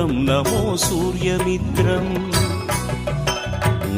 నమో సూర్యమిత్రం.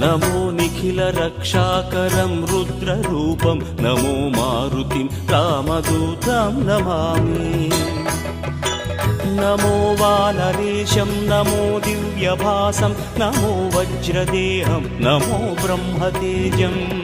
నమో Nikhila రక్షాకరం రుద్రరూపం. నమో మారుతిం రామదూతం నమామి. నమో వానరేశం నమో దివ్యభాసం. నమో వజ్రదేహం నమో బ్రహ్మతేజం.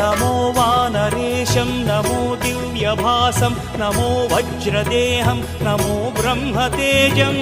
నమో వానరేశం నమో దివ్యభాసం నమో వజ్రదేహం నమో బ్రహ్మతేజం.